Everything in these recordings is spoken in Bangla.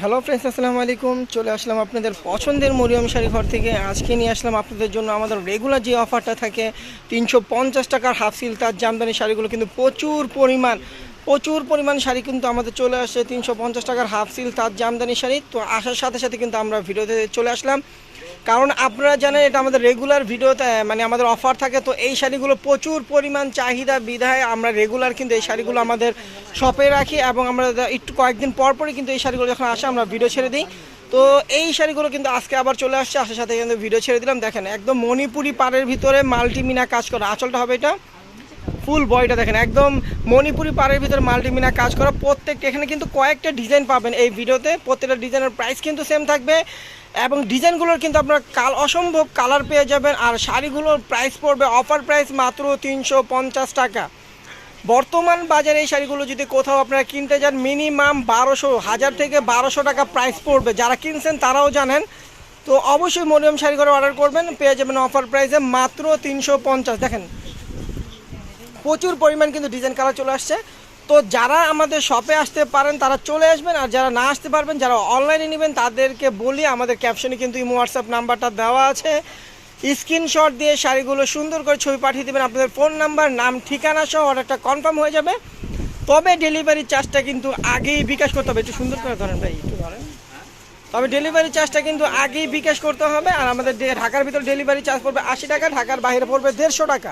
হ্যালো ফ্রেন্ডস আসসালামু আলাইকুম। চলে আসলাম আপনাদের পছন্দের মরিয়ম শাড়ি ঘর থেকে। আজকে নিয়ে আসলাম আপনাদের জন্য আমাদের রেগুলার যে অফারটা থাকে, তিনশো পঞ্চাশ টাকার হাফ সিল তার জামদানি শাড়িগুলো। কিন্তু প্রচুর পরিমাণ প্রচুর পরিমাণ শাড়ি কিন্তু আমাদের চলে আসে। তিনশো পঞ্চাশ টাকার হাফ সিল তার জামদানি শাড়ি। তো আসার সাথে সাথে কিন্তু আমরা ভিডিওতে চলে আসলাম। কারণ আপনারা জানেন এটা আমাদের রেগুলার ভিডিওতে মানে আমাদের অফার থাকে, তো এই শাড়িগুলো প্রচুর পরিমাণ চাহিদা, বিধায় আমরা রেগুলার কিন্তু এই শাড়িগুলো আমাদের শপে রাখি এবং আমরা একটু কয়েকদিন পর পরই কিন্তু এই শাড়িগুলো যখন আসে আমরা ভিডিও ছেড়ে দিই। তো এই শাড়িগুলো কিন্তু আজকে আবার চলে আসছে, আসার সাথে কিন্তু ভিডিও ছেড়ে দিলাম। দেখেন, একদম মণিপুরি পাড়ের ভিতরে মাল্টিমিনা কাজ করা। আচলটা হবে এটা। ফুল বয়টা দেখেন, একদম মণিপুরি পাড়ের ভিতরে মাল্টিমিনা কাজ করা প্রত্যেকটা, এখানে কিন্তু কয়েকটা ডিজাইন পাবেন এই ভিডিওতে, প্রত্যেকটা ডিজাইনের প্রাইস কিন্তু সেম থাকবে এবং ডিজাইনগুলোর কিন্তু আপনার কাল, অসম্ভব কালার পেয়ে যাবেন আর শাড়িগুলোর প্রাইস পড়বে অফার প্রাইস মাত্র তিনশো পঞ্চাশ টাকা। বর্তমান বাজারে এই শাড়িগুলো যদি কোথাও আপনারা কিনতে যান মিনিমাম বারোশো, হাজার থেকে বারোশো টাকা প্রাইস পড়বে। যারা কিনছেন তারাও জানেন, তো অবশ্যই মরিয়ম শাড়ি করে অর্ডার করবেন, পেয়ে যাবেন অফার প্রাইসে মাত্র তিনশো পঞ্চাশ। দেখেন প্রচুর পরিমাণ কিন্তু ডিজাইন কালার চলে আসছে। তো যারা আমাদের শপে আসতে পারেন, তারা চলে আসবেন আর যারা না আসতে পারবেন, যারা অনলাইনে নেবেন, তাদেরকে বলি আমাদের ক্যাপশনে কিন্তু ইমো হোয়াটসঅ্যাপ নাম্বারটা দেওয়া আছে। স্ক্রিনশট দিয়ে শাড়িগুলো সুন্দর করে ছবি পাঠিয়ে দেবেন। আপনাদের ফোন নাম্বার নাম, ঠিকানা সহ অর্ডারটা কনফার্ম হয়ে যাবে। তবে ডেলিভারি চার্জটা কিন্তু আগেই বিকাশ করতে হবে। একটু সুন্দর করে ধরেন ভাই, একটু ধরেন। তবে ডেলিভারি চার্জটা কিন্তু আগেই বিকাশ করতে হবে আর আমাদের ঢাকার ভিতরে ডেলিভারি চার্জ পড়বে আশি টাকা, ঢাকার বাইরে পড়বে দেড়শো টাকা।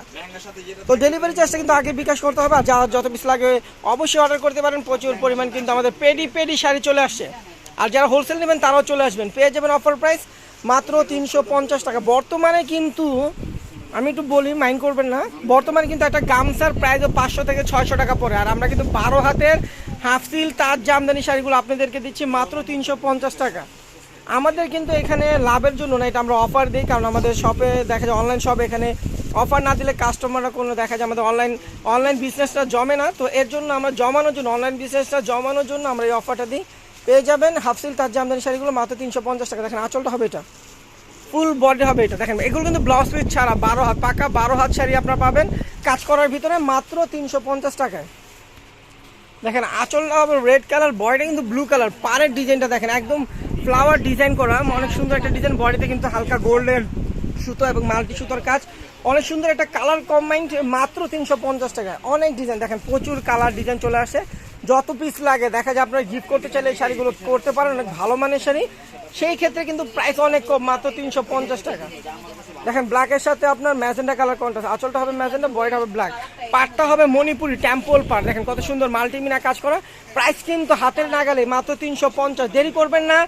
তো ডেলিভারি চার্জটা কিন্তু আগে বিকাশ করতে হবে আর যা যত পিস লাগে অবশ্যই অর্ডার করতে পারেন। প্রচুর পরিমাণ কিন্তু আমাদের পেডি পেডি শাড়ি চলে আসছে। আর যারা হোলসেল নেবেন তারাও চলে আসবেন। পেয়ে যাবেন অফার প্রাইস মাত্র তিনশো পঞ্চাশ টাকা। বর্তমানে কিন্তু আমি একটু বলি মাইন্ড করবেন না। বর্তমানে কিন্তু একটা গামছার প্রাইস পাঁচশো থেকে ছয়শো টাকা পড়ে। আর আমরা কিন্তু বারো হাতের হাফ সিল তার জামদানি শাড়িগুলো আপনাদেরকে দিচ্ছি মাত্র তিনশো পঞ্চাশ টাকা। আমাদের কিন্তু এখানে লাভের জন্য না, এটা আমরা অফার দিই, কারণ আমাদের শপে দেখা যায় অনলাইন শপ এখানে অফার না দিলে কাস্টমাররা কোনো দেখা যায় আমাদের অনলাইন অনলাইন বিজনেসটা জমে না। তো এর জন্য আমরা জমানোর জন্য অনলাইন বিজনেসটা জমানোর জন্য আমরা এই অফারটা দিই। পেয়ে যাবেন হাফসিল তার জামদানি শাড়িগুলো মাত্র তিনশো পঞ্চাশ টাকা। দেখেন আঁচলটা হবে এটা। ফুল বডি হবে এটা। দেখেন, এগুলো কিন্তু ব্লাউজ পিস ছাড়া বারো হাত, পাকা বারো হাত শাড়ি আপনারা পাবেন। কাজ করার ভিতরে মাত্র তিনশো পঞ্চাশ টাকায়। দেখেন আঁচলটা হবে রেড কালার বডিটা কিন্তু ব্লু কালার পাড়ের ডিজাইনটা দেখেন, একদম ফ্লাওয়ার ডিজাইন করা। অনেক সুন্দর একটা ডিজাইন বডিতে কিন্তু হালকা গোল্ডের সুতো এবং মাল্টি সুতোর কাজ। অনেক সুন্দর একটা কালার কম্বাইন্ড মাত্র তিনশো পঞ্চাশ টাকায়। অনেক ডিজাইন দেখেন, প্রচুর কালার ডিজাইন চলে আসে। যত পিস লাগে, দেখা যায় আপনারা গিফট করতে চাইলে এই শাড়িগুলো করতে পারেন। অনেক ভালো মানের শাড়ি। সেই ক্ষেত্রে কিন্তু প্রাইস অনেক কম, মাত্র তিনশো পঞ্চাশ টাকা। দেখেন ব্ল্যাকের সাথে আপনার ম্যাজেন্ডা কালার কন্ট্রাস্ট আঁচলটা হবে ম্যাজেন্ডা বয়টা হবে ব্ল্যাক পাটটা হবে মণিপুরি টেম্পল পাট দেখেন, কত সুন্দর মাল্টিমিনা কাজ করা। প্রাইস কিন্তু হাতের নাগালে, মাত্র তিনশো পঞ্চাশ। দেরি করবেন না,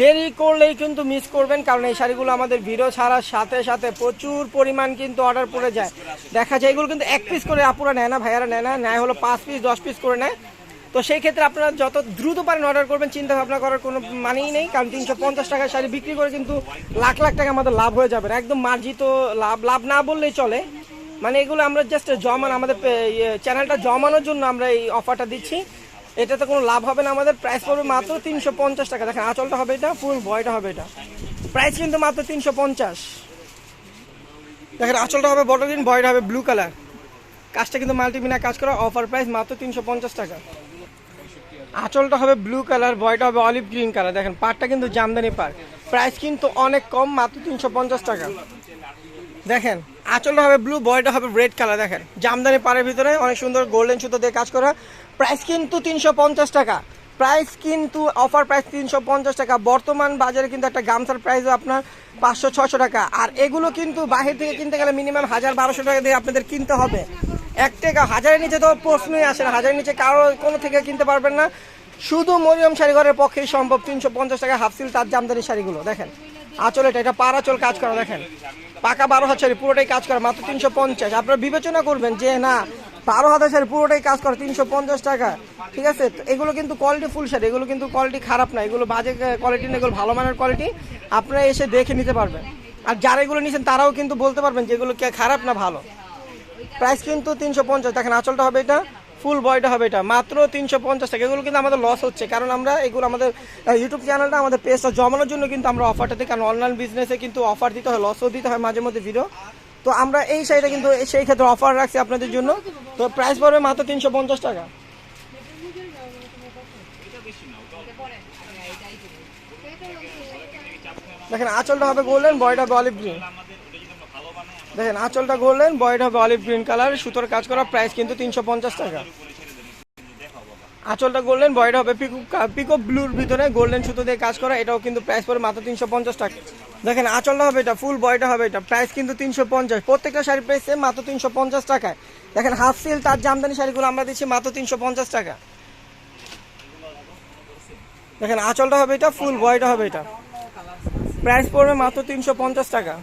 দেরি করলেই কিন্তু মিস করবেন, কারণ এই শাড়িগুলো আমাদের ভিডিও ছাড়ার সাথে সাথে প্রচুর পরিমাণ কিন্তু অর্ডার পড়ে যায়। দেখা যায়, এগুলো কিন্তু এক পিস করে আপুরা নেয় না, ভাইয়ারা নেয় না। নেয় হলো পাঁচ পিস দশ পিস করে নেয়। তো সেই ক্ষেত্রে আপনারা যত দ্রুত পারেন অর্ডার করবেন চিন্তা ভাবনা করার কোনো মানেই নেই কারণ তিনশো পঞ্চাশ টাকার শাড়ি বিক্রি করে কিন্তু লাখ লাখ টাকা আমাদের লাভ হয়ে যাবে। একদম মার্জিত লাভ লাভ না বললেই চলে। মানে এগুলো আমরা জাস্ট জমান আমাদের ইয়ে, চ্যানেলটা জমানোর জন্য আমরা এই অফারটা দিচ্ছি। এটাতে কোনো লাভ হবে না আমাদের প্রাইস পড়বে মাত্র তিনশো পঞ্চাশ টাকা। দেখেন আঁচলটা হবে এটা ফুল বয়টা হবে এটা। প্রাইস কিন্তু মাত্র তিনশো পঞ্চাশ। দেখেন আঁচলটা হবে বড় দিন বয়টা হবে ব্লু কালার কাজটা কিন্তু মাল্টিমিনা কাজ করা অফার প্রাইস মাত্র তিনশো পঞ্চাশ টাকা। আঁচলটা হবে ব্লু কালার বয়টা হবে অলিভ গ্রিন কালার দেখেন পাটটা কিন্তু জামদানি পার প্রাইস কিন্তু অনেক কম, মাত্র তিনশো পঞ্চাশ টাকা। দেখেন, আঁচলটা হবে ব্লু বয়টা হবে রেড কালার দেখেন, জামদানি পাড়ের ভিতরে অনেক সুন্দর গোল্ডেন সুতো দিয়ে কাজ করা। প্রাইস কিন্তু তিনশো পঞ্চাশ টাকা। প্রাইস কিন্তু অফার প্রাইস তিনশো পঞ্চাশ টাকা। বর্তমান বাজারে কিন্তু একটা গামছার প্রাইসও আপনার পাঁচশো ছশো টাকা। আর এগুলো কিন্তু বাহির থেকে কিনতে গেলে মিনিমাম হাজার বারোশো টাকা দিয়ে আপনাদের কিনতে হবে। এক টাকা হাজারের নিচে তো প্রশ্নই আসে না। হাজারের নিচে কারও কোনো থেকে কিনতে পারবেন না। শুধু মরিয়ম শাড়িঘরের পক্ষেই সম্ভব। তিনশো পঞ্চাশ টাকা হাফসিল তার জামদানি শাড়িগুলো, দেখেন। আচল এটা এটা পার আঁচল কাজ করা, দেখেন। পাকা বারো হাত শাড়ি, পুরোটাই কাজ করা, মাত্র তিনশো পঞ্চাশ। আপনারা বিবেচনা করবেন যে, না, বারো হাজার শাড়ি পুরোটাই কাজ করে, তিনশো পঞ্চাশ টাকা। ঠিক আছে? এগুলো কিন্তু কোয়ালিটি ফুল শাড়ি, এগুলো কিন্তু কোয়ালিটি খারাপ না। এগুলো বাজে কোয়ালিটি না, এগুলো ভালো মানের কোয়ালিটি আপনারা এসে দেখে নিতে পারবেন। আর যারা এগুলো নিয়েছেন তারাও কিন্তু বলতে পারবেন যে, এগুলো কে খারাপ না ভালো। প্রাইস কিন্তু তিনশো পঞ্চাশ। দেখেন, আঁচলটা হবে এটা ফুল বয়টা হবে এটা। মাত্র তিনশো পঞ্চাশ টাকা। এগুলো কিন্তু আমাদের লস হচ্ছে, কারণ আমরা এগুলো আমাদের ইউটিউব চ্যানেলটা আমাদের পেজটা জমানোর জন্য কিন্তু আমরা অফারটা দিই। কারণ অনলাইন বিজনেসে কিন্তু অফার দিতে হয় লসও দিতে হয় মাঝে মধ্যে ভিডিও তো আমরা এই সাইডে কিন্তু সেই ক্ষেত্রে অফার রাখছি আপনাদের জন্য। তো প্রাইস পড়বে মাত্র তিনশো পঞ্চাশ টাকা। দেখেন, আঁচলটা হবে গোল্ডেন বয়টা হবে অলিভ গ্রিন দেখেন, আঁচলটা গোল্ডেন বয়টা হবে অলিভ গ্রিন কালার সুতোর কাজ করা প্রাইস কিন্তু তিনশো পঞ্চাশ টাকা। আঁচলটা গোল্ডেন বয়টা হবে পিকো পিকো ব্লুর ভিতরে গোল্ডেন সুতো দিয়ে কাজ করা, এটাও কিন্তু প্রাইস পড়ে মাত্র তিনশো পঞ্চাশ টাকা। দেখেন, আঁচলটা হবে এটা ফুল বয়টা হবে এটা প্রাইস কিন্তু তিনশো পঞ্চাশ। প্রত্যেকটা শাড়ি প্রাইস মাত্র তিনশো পঞ্চাশ টাকায়। দেখেন হাফ সিল তার জামদানি শাড়িগুলো আমরা দিচ্ছি মাত্র তিনশো পঞ্চাশ টাকা। দেখেন, আঁচলটা হবে এটা ফুল বয়টা হবে এটা। প্রাইস পড়বে মাত্র তিনশো পঞ্চাশ টাকা।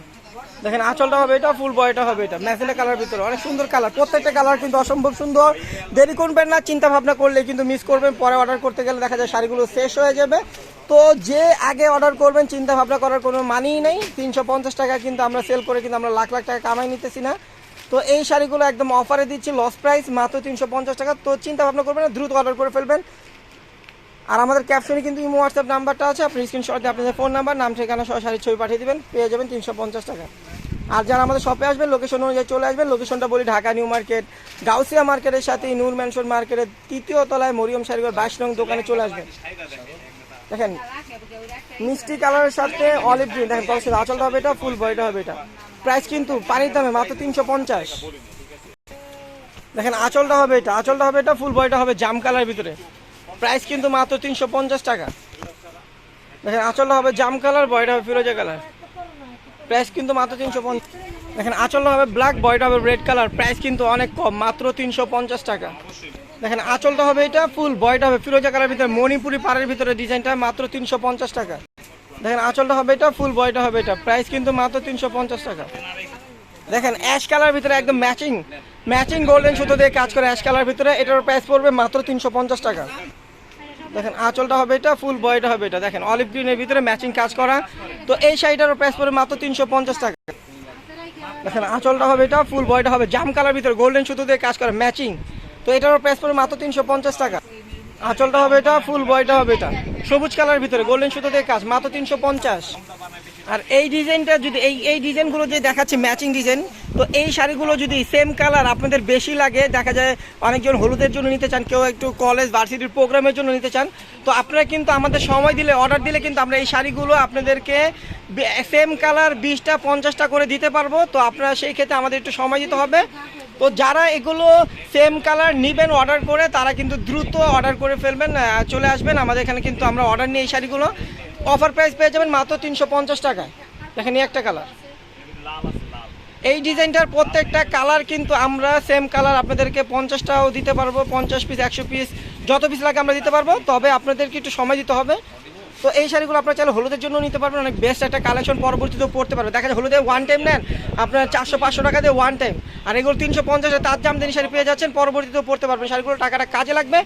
দেখেন আঁচলটা হবে এটা ফুল বয়টা হবে এটা। ম্যাজেন্ডা কালার ভিতরে, অনেক সুন্দর কালার প্রত্যেকটা কালার কিন্তু অসম্ভব সুন্দর। দেরি করবেন না, চিন্তা ভাবনা করলে কিন্তু মিস করবেন। পরে অর্ডার করতে গেলে দেখা যায় শাড়িগুলো শেষ হয়ে যাবে। তো যে আগে অর্ডার করবেন, চিন্তা ভাবনা করার কোনো মানেই নেই। তিনশো পঞ্চাশ টাকা কিন্তু আমরা সেল করে কিন্তু আমরা লাখ লাখ টাকা কামাই নিতেছি না। তো এই শাড়িগুলো একদম অফারে দিচ্ছি লস প্রাইস মাত্র তিনশো পঞ্চাশ টাকা। তো চিন্তা ভাবনা করবেন না, দ্রুত অর্ডার করে ফেলবেন। আর আমাদের ক্যাপশনে কিন্তু ইমো হোয়াটসঅ্যাপ নাম্বারটা আছে। আপনি স্ক্রিনশট আপনাদের ফোন নাম্বার নাম, ঠিকানা সহ শাড়ির ছবি পাঠিয়ে দেবেন। পেয়ে যাবেন তিনশো পঞ্চাশ টাকা। আর যারা আমাদের শপে আসবেন লোকেশন অনুযায়ী চলে আসবেন লোকেশনটা বলি ঢাকা নিউ মার্কেট, গাউসিয়া মার্কেটের সাথে নূর ম্যানশন মার্কেটের তৃতীয় তলায় মরিয়ম শাড়িঘর বাইশ নং দোকানে চলে আসবেন। দেখেন, মিষ্টি কালারের সাথে অলিভ গ্রিন দেখেন আঁচলটা হবে এটা ফুল বয়টা হবে এটা। প্রাইস কিন্তু পানির দামে মাত্র তিনশো পঞ্চাশ। দেখেন, আঁচলটা হবে এটা, আঁচলটা হবে এটা ফুল বয়টা হবে জাম কালার ভিতরে। প্রাইস কিন্তু মাত্র তিনশো পঞ্চাশ টাকা। দেখেন, আঁচলটা হবে জাম কালার বয়টা হবে ফিরোজা কালার। প্রাইস কিন্তু মাত্র তিনশো পঞ্চাশ। দেখেন, আঁচলটা হবে ব্ল্যাক বয়টা হবে রেড কালার প্রাইস কিন্তু অনেক কম, মাত্র তিনশো পঞ্চাশ টাকা। দেখেন, আঁচলটা হবে এটা ফুল বয়টা হবে, ফিরোজা কালার ভিতরে, মণিপুরি পাড়ের ভিতরে ডিজাইনটা মাত্র তিনশো পঞ্চাশ টাকা। দেখেন, আঁচলটা হবে এটা ফুল বয়টা হবে এটা প্রাইস কিন্তু মাত্র তিনশো পঞ্চাশ টাকা। দেখেন অ্যাশ কালার ভিতরে একদম ম্যাচিং ম্যাচিং গোল্ডেন সুতো দিয়ে কাজ করে অ্যাশ কালার ভিতরে, এটার প্রাইস পড়বে মাত্র তিনশো পঞ্চাশ টাকা। দেখেন, আঁচলটা হবে এটা ফুল বয়টা হবে এটা। দেখেন অলিভ গ্রিনের ভিতরে ম্যাচিং কাজ করা। তো এই শাড়িটার প্রাইস পড়বে মাত্র তিনশো পঞ্চাশ টাকা। দেখেন, আঁচলটা হবে এটা ফুল বয়টা হবে। জাম কালার ভিতরে গোল্ডেন সুতো দিয়ে কাজ করা ম্যাচিং তো এটারও প্রাইস পড়বে মাত্র তিনশো পঞ্চাশ টাকা। আঁচলটা হবে এটা ফুল বয়টা হবে এটা। সবুজ কালার ভিতরে গোল্ডেন সুতো দিয়ে কাজ, মাত্র তিনশো পঞ্চাশ। আর এই ডিজাইনটা যদি এই এই ডিজাইনগুলো যে দেখাচ্ছে ম্যাচিং ডিজাইন তো এই শাড়িগুলো যদি সেম কালার আপনাদের বেশি লাগে, দেখা যায় অনেকজন হলুদের জন্য নিতে চান, কেউ একটু কলেজ ভার্সিটির প্রোগ্রামের জন্য নিতে চান, তো আপনারা কিন্তু আমাদের সময় দিলে অর্ডার দিলে কিন্তু আমরা এই শাড়িগুলো আপনাদেরকে সেম কালার বিশটা, পঞ্চাশটা করে দিতে পারব। তো আপনারা সেই ক্ষেত্রে আমাদের একটু সময় দিতে হবে। তো যারা এগুলো সেম কালার নেবেন অর্ডার করে, তারা কিন্তু দ্রুত অর্ডার করে ফেলবেন চলে আসবেন। আমাদের এখানে কিন্তু আমরা অর্ডার নিই এই শাড়িগুলো। অফার প্রাইস পেয়ে যাবেন মাত্র তিনশো পঞ্চাশ টাকায়। দেখেন একটা কালার। এই ডিজাইনটার প্রত্যেকটা কালার কিন্তু আমরা সেম কালার আপনাদেরকে পঞ্চাশটাও দিতে পারব, পঞ্চাশ পিস একশো পিস যত পিস লাগে আমরা দিতে পারব। তবে আপনাদেরকে একটু সময় দিতে হবে। তো এই শাড়িগুলো আপনার চাইলে হলুদের জন্য নিতে পারবেন, অনেক বেস্ট একটা কালেকশন পরবর্তীতেও পড়তে পারবে। দেখা যায় হলুদে ওয়ান টাইম নেন, আপনার চারশো, পাঁচশো টাকা দিয়ে ওয়ান টাইম আর এগুলো তিনশো পঞ্চাশে তার জামদানি শাড়ি পেয়ে যাচ্ছেন, পরবর্তীতেও পড়তে পারবেন। শাড়িগুলো টাকাটা কাজে লাগবে।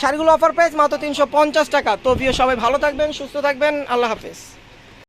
শাড়িগুলো অফার প্রাইস মাত্র তিনশো পঞ্চাশ টাকা। তো ভিও সবাই ভালো থাকবেন, সুস্থ থাকবেন, আল্লাহ হাফেজ।